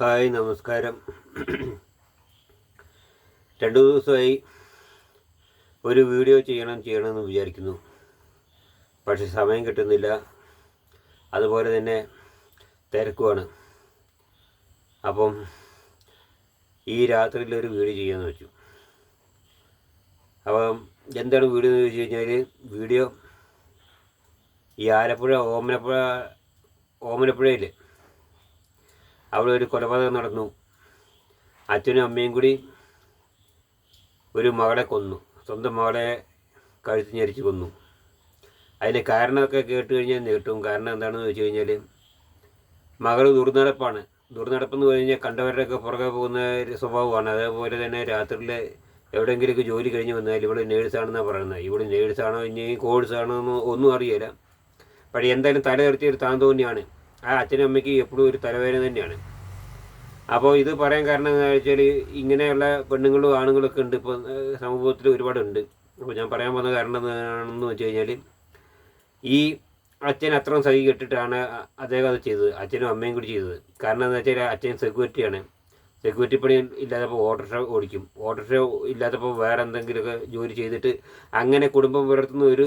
Hi നമസ്കാരം. രണ്ടു ദിവസമായി ഒരു വീഡിയോ ചെയ്യണം ചെയ്യണമെന്ന് വിചാരിക്കുന്നു. പക്ഷെ സമയം കിട്ടുന്നില്ല. അതുപോലെ തന്നെ തിരക്കുമാണ് അപ്പം ഈ രാത്രിയിൽ ഒരു വീഡിയോ ചെയ്യാമെന്ന് വെച്ചു. അപ്പം എന്താണ് വീഡിയോ എന്ന് ചോദിച്ചു കഴിഞ്ഞാൽ വീഡിയോ ഈ ആലപ്പുഴ ഓമനപ്പുഴ ഓമനപ്പുഴയിൽ അവിടെ ഒരു കൊലപാതകം നടന്നു. അച്ഛനും അമ്മയും കൂടി ഒരു മകളെ കൊന്നു. സ്വന്തം മകളെ കഴുത്ത് ഞെരിച്ച് കൊന്നു. അതിന്റെ കാരണമൊക്കെ കേട്ട് കഴിഞ്ഞാൽ നീട്ടും കാരണം എന്താണെന്ന് വെച്ച് കഴിഞ്ഞാൽ മകൾ ദുർനടപ്പാണ്. ദുർനടപ്പെന്ന് കഴിഞ്ഞാൽ കണ്ടവരുടെയൊക്കെ പുറകെ പോകുന്ന ഒരു സ്വഭാവമാണ്. അതേപോലെ തന്നെ രാത്രിയിൽ എവിടെയെങ്കിലുമൊക്കെ ജോലി കഴിഞ്ഞ് വന്നാൽ ഇവിടെ നേഴ്സാണെന്നാണ് പറയുന്നത്. ഇവിടെ നേഴ്സാണോ ഇനി കോഴ്സാണോ എന്ന് ഒന്നും അറിയില്ല. പക്ഷേ എന്തായാലും തല തെറിച്ചൊരു താൻ ആ അച്ഛനും അമ്മയ്ക്ക് എപ്പോഴും ഒരു തലവേദന തന്നെയാണ്. അപ്പോൾ ഇത് പറയാൻ കാരണം എന്താ വെച്ചാൽ ഇങ്ങനെയുള്ള പെണ്ണുങ്ങളും ആണുങ്ങളും ഒക്കെ ഉണ്ട് ഇപ്പോൾ സമൂഹത്തിൽ ഒരുപാടുണ്ട്. അപ്പോൾ ഞാൻ പറയാൻ പോകുന്ന കാരണം എന്താണെന്ന് വെച്ച് കഴിഞ്ഞാൽ ഈ അച്ഛൻ അത്രയും സഹി കെട്ടിട്ടാണ് അദ്ദേഹം അത് ചെയ്തത്. അച്ഛനും അമ്മയും കൂടി ചെയ്തത്. കാരണം എന്താ വെച്ചാൽ അച്ഛൻ സെക്യൂരിറ്റിയാണ്. സെക്യൂരിറ്റി പണി ഇല്ലാത്തപ്പോൾ ഓട്ടോറിക്ഷ ഓടിക്കും. ഓട്ടോറിക്ഷ ഇല്ലാത്തപ്പോൾ വേറെ എന്തെങ്കിലുമൊക്കെ ജോലി ചെയ്തിട്ട് അങ്ങനെ കുടുംബം പുലർത്തുന്ന ഒരു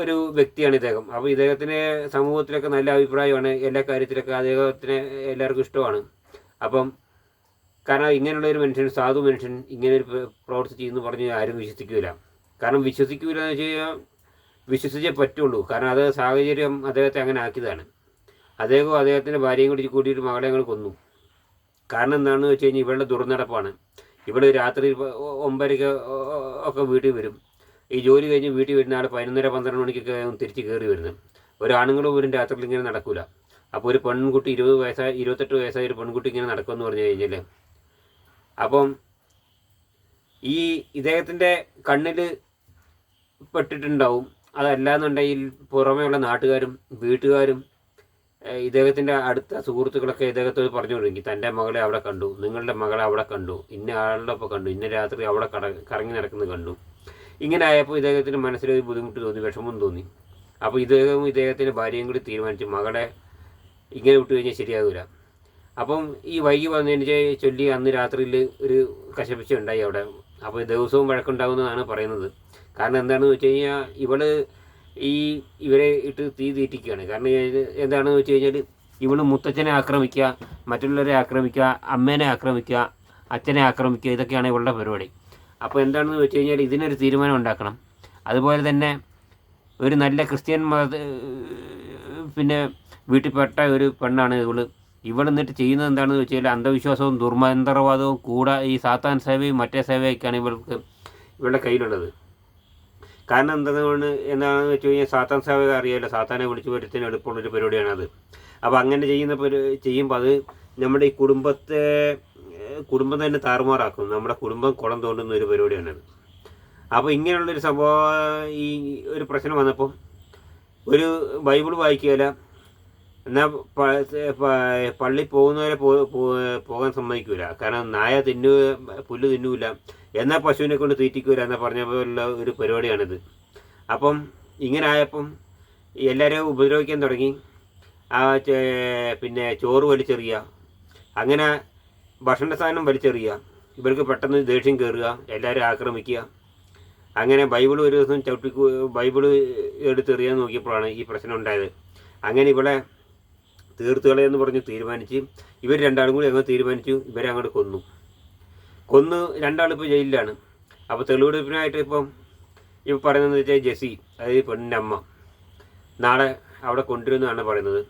ഒരു വ്യക്തിയാണ് ഇദ്ദേഹം. അപ്പോൾ ഇദ്ദേഹത്തിന് സമൂഹത്തിലൊക്കെ നല്ല അഭിപ്രായമാണ് എല്ലാ കാര്യത്തിലൊക്കെ അദ്ദേഹത്തിന് എല്ലാവർക്കും ഇഷ്ടമാണ്. അപ്പം കാരണം ഇങ്ങനെയുള്ള ഒരു മനുഷ്യൻ സാധു മനുഷ്യൻ ഇങ്ങനെ ഒരു പ്രവർത്തി ചെയ്യുന്നു പറഞ്ഞ് ആരും വിശ്വസിക്കില്ല കാരണം വിശ്വസിക്കില്ല എന്ന് വെച്ച് കഴിഞ്ഞാൽ വിശ്വസിച്ചേ പറ്റുള്ളൂ. കാരണം അത് സാഹചര്യം അദ്ദേഹത്തെ അങ്ങനെ ആക്കിയതാണ്. അദ്ദേഹവും അദ്ദേഹത്തിന്റെ ഭാര്യയും കൂടി കൂടിയിട്ട് മകളെ അങ്ങനെ കൊന്നു. കാരണം എന്താണെന്ന് വെച്ച് കഴിഞ്ഞാൽ ഇവളുടെ ദുർനടപ്പാണ്. ഇവിടെ രാത്രി ഒമ്പരയ്ക്ക് ഒക്കെ വീട്ടിൽ വരും. ഈ ജോലി കഴിഞ്ഞ് വീട്ടിൽ വരുന്ന ആൾ പതിനൊന്നര പന്ത്രണ്ട് മണിക്കൊക്കെ തിരിച്ച് കയറി വരുന്നത് ഒരാണുങ്ങളും ഒരു രാത്രിയിൽ ഇങ്ങനെ നടക്കൂല. അപ്പോൾ ഒരു പെൺകുട്ടി ഇരുപത് വയസ്സായ ഇരുപത്തെട്ട് വയസ്സായ ഒരു പെൺകുട്ടി ഇങ്ങനെ നടക്കുമെന്ന് പറഞ്ഞു കഴിഞ്ഞാൽ അപ്പം ഈ ഇദ്ദേഹത്തിന്റെ കണ്ണിൽ പെട്ടിട്ടുണ്ടാവും. അതല്ലാന്നുണ്ടെങ്കിൽ പുറമേയുള്ള നാട്ടുകാരും വീട്ടുകാരും ഇദ്ദേഹത്തിന്റെ അടുത്ത സുഹൃത്തുക്കളൊക്കെ ഇദ്ദേഹത്തോട് പറഞ്ഞു തുടങ്ങി തന്റെ മകളെ അവിടെ കണ്ടു. നിങ്ങളുടെ മകളെ അവിടെ കണ്ടു. ഇന്ന ആളുടെ ഒപ്പം കണ്ടു. ഇന്ന രാത്രി അവിടെ കറങ്ങി നടക്കുന്നത് കണ്ടു. ഇങ്ങനെ ആയപ്പോൾ ഇദ്ദേഹത്തിന് മനസ്സിലൊരു ബുദ്ധിമുട്ട് തോന്നി വിഷമം തോന്നി. അപ്പോൾ ഇദ്ദേഹവും ഇദ്ദേഹത്തിന്റെ ഭാര്യയും കൂടി തീരുമാനിച്ചു മകളെ ഇങ്ങനെ വിട്ടു കഴിഞ്ഞാൽ ശരിയാകില്ല അപ്പം ഈ വൈകി വന്നതിന് ചൊല്ലി അന്ന് രാത്രിയിൽ ഒരു കശപിച്ച ഉണ്ടായി അവിടെ. അപ്പോൾ ദിവസവും വഴക്കുണ്ടാകുന്നതാണ് പറയുന്നത്. കാരണം എന്താണെന്ന് വെച്ച് കഴിഞ്ഞാൽ ഇവൾ ഈ ഇവരെ ഇട്ട് തീ തീറ്റിക്കുകയാണ്. കാരണം എന്താണെന്ന് വെച്ച് കഴിഞ്ഞാൽ ഇവൾ മുത്തച്ഛനെ ആക്രമിക്കുക മറ്റുള്ളവരെ ആക്രമിക്കുക അമ്മേനെ ആക്രമിക്കുക അച്ഛനെ ആക്രമിക്കുക ഇതൊക്കെയാണ് ഇവളുടെ പരിപാടി. അപ്പോൾ എന്താണെന്ന് വെച്ച് കഴിഞ്ഞാൽ ഇതിനൊരു തീരുമാനം ഉണ്ടാക്കണം. അതുപോലെ തന്നെ ഒരു നല്ല ക്രിസ്ത്യൻ മത പിന്നെ വീട്ടിൽപ്പെട്ട ഒരു പെണ്ണാണ് ഇവൾ. ഇവൾ എന്നിട്ട് ചെയ്യുന്നത് എന്താണെന്ന് വെച്ച് കഴിഞ്ഞാൽ അന്ധവിശ്വാസവും ദുർമന്ത്രവാദവും കൂടെ ഈ സാത്താൻ സേവയും മറ്റേ സേവയൊക്കെയാണ് ഇവൾക്ക് ഇവളുടെ കയ്യിലുള്ളത്. കാരണം എന്താണ് എന്താണെന്ന് വെച്ച് കഴിഞ്ഞാൽ സാത്താൻ സേവ അറിയാമല്ലോ സാത്താനെ വിളിച്ചു വരുത്തിന് എളുപ്പമുള്ളൊരു പരിപാടിയാണത്. അപ്പോൾ അങ്ങനെ ചെയ്യുന്ന ചെയ്യുമ്പോൾ അത് നമ്മുടെ ഈ കുടുംബത്തെ കുടുംബം തന്നെ താറുമാറാക്കും. നമ്മുടെ കുടുംബം കുളം തോണ്ടുന്ന ഒരു പരിപാടിയാണത് അപ്പോൾ ഇങ്ങനെയുള്ളൊരു സംഭവം ഈ ഒരു പ്രശ്നം വന്നപ്പോൾ ഒരു ബൈബിൾ വായിക്കുകയില്ല. എന്നാൽ പള്ളി പോകുന്നവരെ പോകാൻ സമ്മതിക്കൂല. കാരണം നായ തിന്നു പുല്ല് തിന്നൂല. എന്നാൽ പശുവിനെ കൊണ്ട് തീറ്റിക്കൂല എന്ന പറഞ്ഞ പോലുള്ള ഒരു പരിപാടിയാണിത്. അപ്പം ഇങ്ങനെ ആയപ്പം എല്ലാവരെയും ഉപദ്രവിക്കാൻ തുടങ്ങി. ആ പിന്നെ ചോറ് വലിച്ചെറിയുക. അങ്ങനെ ഭക്ഷണ സാധനം വലിച്ചെറിയുക. ഇവർക്ക് പെട്ടെന്ന് ദേഷ്യം കയറുക എല്ലാവരും ആക്രമിക്കുക. അങ്ങനെ ബൈബിൾ ഒരു ദിവസം ചവിട്ടി ബൈബിൾ എടുത്തെറിയാൻ നോക്കിയപ്പോഴാണ് ഈ പ്രശ്നം ഉണ്ടായത്. അങ്ങനെ ഇവിടെ തീർത്തുകളയെന്ന് പറഞ്ഞ് തീരുമാനിച്ച് ഇവർ രണ്ടാളും കൂടി അങ്ങ് തീരുമാനിച്ചു ഇവരെ അങ്ങോട്ട് കൊന്നു. കൊന്ന് രണ്ടാളിപ്പോൾ ജയിലിലാണ്. അപ്പോൾ തെളിവെടുപ്പിനായിട്ട് ഇപ്പം ഇപ്പം പറയുന്നത് വെച്ചാൽ ജെസി അതായത് പെണ്ണിന്റെ അമ്മ നാളെ അവിടെ കൊണ്ടുവരുമെന്നാണ് പറയുന്നത്.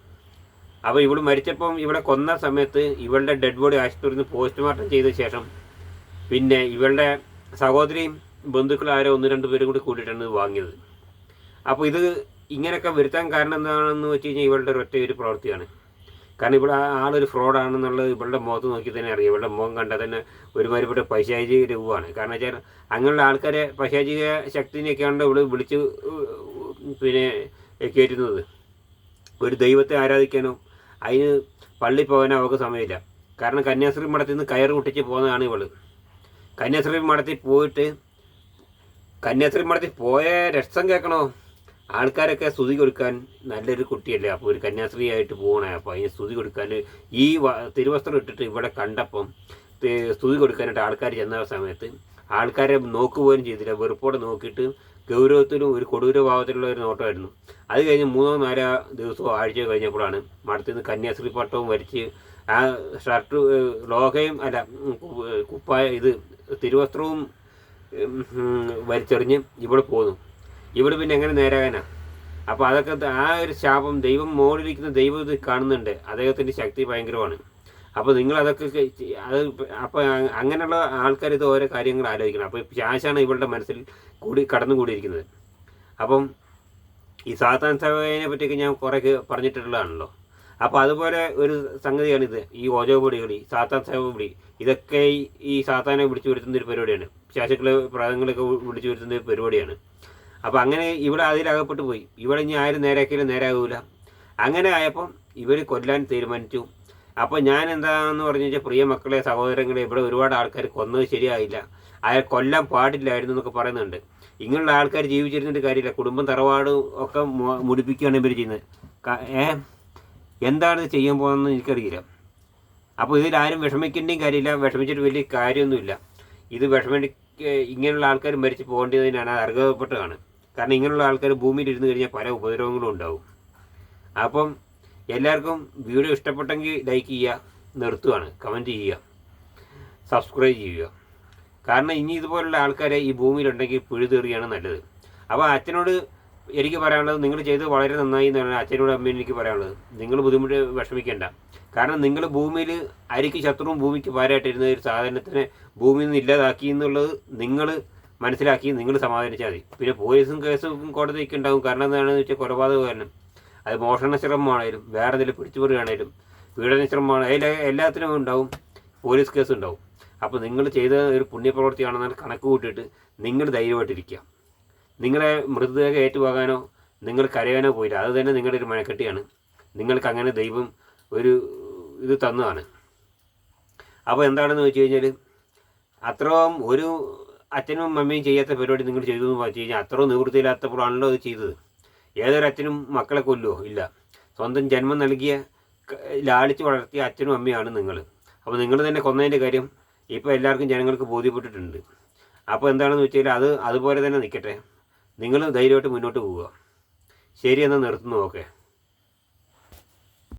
അപ്പോൾ ഇവൾ മരിച്ചപ്പം ഇവിടെ കൊന്ന സമയത്ത് ഇവളുടെ ഡെഡ് ബോഡി ആശുപത്രിയിൽ നിന്ന് പോസ്റ്റ്മോർട്ടം ചെയ്ത ശേഷം പിന്നെ ഇവളുടെ സഹോദരിയും ബന്ധുക്കൾ ആരോ ഒന്ന് രണ്ട് പേരും കൂടി കൂട്ടിയിട്ടാണ് വാങ്ങിയത്. അപ്പോൾ ഇത് ഇങ്ങനെയൊക്കെ വരുത്താൻ കാരണം എന്താണെന്ന് വെച്ച് കഴിഞ്ഞാൽ ഇവളുടെ ഒരൊറ്റ ഒരു പ്രവൃത്തിയാണ്. കാരണം ഇവിടെ ആളൊരു ഫ്രോഡാണെന്നുള്ളത് ഇവളുടെ മുഖത്ത് നോക്കി തന്നെ അറിയാം. ഇവളുടെ മുഖം കണ്ടാൽ തന്നെ ഒരുമാതിരിപ്പെട്ട പൈശാചിക രൂപമാണ്. കാരണം വെച്ചാൽ അങ്ങനെയുള്ള ആൾക്കാരെ പൈശാചിക ശക്തിനെയൊക്കെയാണല്ലോ ഇവിടെ വിളിച്ച് പിന്നെ കയറ്റുന്നത്. ഒരു ദൈവത്തെ ആരാധിക്കാനോ അതിന് പള്ളി പോകാനോ അവൾക്ക് സമയമില്ല. കാരണം കന്യാസ്ത്രീ മഠത്തിൽ നിന്ന് കയറ് പൊട്ടിച്ച് പോകുന്നതാണ് ഇവൾ. കന്യാസ്ത്രീ മഠത്തിൽ പോയിട്ട് കന്യാസ്ത്രീ മഠത്തിൽ പോയ രസം കേൾക്കണോ? ആൾക്കാരൊക്കെ സ്തുതി കൊടുക്കാൻ നല്ലൊരു കുട്ടിയല്ലേ. അപ്പോൾ ഒരു കന്യാസ്ത്രീ ആയിട്ട് പോകണേ അപ്പോൾ അതിന് സ്തുതി കൊടുക്കാൻ ഈ തിരുവസ്ത്രം ഇട്ടിട്ട് ഇവിടെ കണ്ടപ്പം സ്തുതി കൊടുക്കാനായിട്ട് ആൾക്കാർ ചെന്ന സമയത്ത് ആൾക്കാരെ നോക്കുപോലും ചെയ്തില്ല. വെറുപ്പോടെ നോക്കിയിട്ട് ഗൗരവത്തിലും ഒരു കൊടൂര ഭാവത്തിലുള്ള ഒരു നോട്ടമായിരുന്നു. അത് കഴിഞ്ഞ് മൂന്നോ നാലോ ദിവസമോ ആഴ്ചയോ കഴിഞ്ഞപ്പോഴാണ് മഠത്തിൽ നിന്ന് കന്യാസ്ത്രീ പട്ടവും വരച്ച് ആ ഷർട്ട് ലോഹയും അല്ല കുപ്പായ ഇത് തിരുവസ്ത്രവും വലിച്ചെറിഞ്ഞ് ഇവിടെ പോന്നു. ഇവിടെ പിന്നെ എങ്ങനെ നേരാകാനാ? അപ്പോൾ അതൊക്കെ ആ ഒരു ശാപം ദൈവം മോളിലിരിക്കുന്ന ദൈവം ഇത് കാണുന്നുണ്ട്. അദ്ദേഹത്തിന്റെ ശക്തി ഭയങ്കരമാണ്. അപ്പോൾ നിങ്ങൾ അതൊക്കെ അത് അപ്പോൾ അങ്ങനെയുള്ള ആൾക്കാർ ഇത് ഓരോ കാര്യങ്ങൾ ആലോചിക്കണം. അപ്പോൾ ശാശാണ് ഇവളുടെ മനസ്സിൽ കൂടി കടന്നുകൂടിയിരിക്കുന്നത് അപ്പം ഈ സാത്താൻ സഭയെ പറ്റിയൊക്കെ ഞാൻ കുറേ പറഞ്ഞിട്ടുള്ളതാണല്ലോ. അപ്പോൾ അതുപോലെ ഒരു സംഗതിയാണ് ഇത് ഈ ഓജോ പൊടികളി സാത്താൻ സഭ പൊടി ഇതൊക്കെ ഈ- ഈ സാത്താനെ വിളിച്ചു വരുത്തുന്ന ഒരു പരിപാടിയാണ്. ശാശുക്കളെ പ്രാതങ്ങളൊക്കെ വിളിച്ചു വരുത്തുന്ന ഒരു പരിപാടിയാണ്. അപ്പോൾ അങ്ങനെ ഇവിടെ അതിലകപ്പെട്ടു പോയി. ഇവിടെ ഇനി ആരും നേരാക്കിയാലും നേരാകൂല അങ്ങനെ ആയപ്പം ഇവർ കൊല്ലാൻ തീരുമാനിച്ചു. അപ്പോൾ ഞാൻ എന്താണെന്ന് പറഞ്ഞു വെച്ചാൽ പ്രിയ മക്കളെ സഹോദരങ്ങളെ ഇവിടെ ഒരുപാട് ആൾക്കാർ കൊന്നത് ശരിയായില്ല. അയാൾ കൊല്ലാൻ പാടില്ലായിരുന്നു എന്നൊക്കെ പറയുന്നുണ്ട്. ഇങ്ങനെയുള്ള ആൾക്കാർ ജീവിച്ചിരുന്നിട്ട് കാര്യമില്ല. കുടുംബം തറവാട് ഒക്കെ മുടിപ്പിക്കുകയാണ് ഇവർ ചെയ്യുന്നത്. ഏ? എന്താണ് ചെയ്യാൻ പോകുന്നതെന്ന് എനിക്കറിയില്ല. അപ്പോൾ ഇതിൽ ആരും വിഷമിക്കേണ്ടയും കാര്യമില്ല. വിഷമിച്ചിട്ട് വലിയ കാര്യമൊന്നുമില്ല. ഇത് വിഷമി ഇങ്ങനെയുള്ള ആൾക്കാർ മരിച്ചു പോകേണ്ടതിനാണ് അത് അർഹതപ്പെട്ടതാണ്. കാരണം ഇങ്ങനെയുള്ള ആൾക്കാർ ഭൂമിയിൽ ഇരുന്ന് കഴിഞ്ഞാൽ പല ഉപദ്രവങ്ങളും ഉണ്ടാവും. അപ്പം എല്ലാവർക്കും വീഡിയോ ഇഷ്ടപ്പെട്ടെങ്കിൽ ലൈക്ക് ചെയ്യുക നിർത്തുകയാണ് കമന്റ് ചെയ്യുക സബ്സ്ക്രൈബ് ചെയ്യുക. കാരണം ഇനി ഇതുപോലുള്ള ആൾക്കാരെ ഈ ഭൂമിയിലുണ്ടെങ്കിൽ പിഴുതെറിയാണ് നല്ലത്. അപ്പോൾ അച്ഛനോട് എനിക്ക് പറയാനുള്ളത് നിങ്ങൾ ചെയ്തത് വളരെ നന്നായി എന്നാണ് അച്ഛനോട് അമ്മയും എനിക്ക് പറയാനുള്ളത് നിങ്ങൾ ബുദ്ധിമുട്ട് വിഷമിക്കേണ്ട. കാരണം നിങ്ങൾ ഭൂമിയിൽ അരിക്ക് ശത്രുവും ഭൂമിക്ക് പാരായിട്ടിരുന്ന ഒരു സാധനത്തിനെ ഭൂമിയിൽ നിന്ന് ഇല്ലാതാക്കി എന്നുള്ളത് നിങ്ങൾ മനസ്സിലാക്കി നിങ്ങൾ സമാധാനിച്ചാൽ മതി. പിന്നെ പോലീസും കേസും കോടതിയൊക്കെ ഉണ്ടാകും. കാരണം എന്താണെന്ന് വെച്ചാൽ കൊലപാതകം കാരണം. അത് മോഷണ ശ്രമമാണേലും വേറെ എന്തെങ്കിലും പിടിച്ചുപറിയാണേലും പീഡന ശ്രമമാണ്. അതിൽ എല്ലാത്തിനും ഉണ്ടാവും. പോലീസ് കേസ് ഉണ്ടാവും. അപ്പോൾ നിങ്ങൾ ചെയ്ത ഒരു പുണ്യപ്രവൃത്തിയാണെന്ന് കണക്ക് കൂട്ടിയിട്ട് നിങ്ങൾ ധൈര്യമായിട്ടിരിക്കുക. നിങ്ങളെ മൃതദേഹം ഏറ്റുപോകാനോ നിങ്ങൾ കരയാനോ പോയില്ല. അത് തന്നെ നിങ്ങളുടെ ഒരു മനക്കെട്ടിയാണ്. നിങ്ങൾക്ക് അങ്ങനെ ദൈവം ഒരു ഇത് തന്നതാണ്. അപ്പോൾ എന്താണെന്ന് വെച്ച് കഴിഞ്ഞാൽ അത്രയും ഒരു അച്ഛനും അമ്മയും ചെയ്യാത്ത പരിപാടി നിങ്ങൾ ചെയ്തു എന്ന് വെച്ച് കഴിഞ്ഞാൽ അത്രയും നിവൃത്തിയില്ലാത്തപ്പോഴാണല്ലോ അത് ചെയ്തത്. ഏതൊരു അച്ഛനും മക്കളെ കൊല്ലുമോ ഇല്ല. സ്വന്തം ജന്മം നൽകിയ ലാളിച്ച് വളർത്തിയ അച്ഛനും അമ്മയാണ് നിങ്ങൾ. അപ്പോൾ നിങ്ങൾ തന്നെ കൊന്നതിന്റെ കാര്യം ഇപ്പോൾ എല്ലാവർക്കും ജനങ്ങൾക്ക് ബോധ്യപ്പെട്ടിട്ടുണ്ട്. അപ്പോൾ എന്താണെന്ന് വെച്ചാൽ അത് അതുപോലെ തന്നെ നിൽക്കട്ടെ. നിങ്ങൾ ധൈര്യമായിട്ട് മുന്നോട്ട് പോവുക. ശരി എന്നാൽ നിർത്തുന്നു. ഓക്കെ.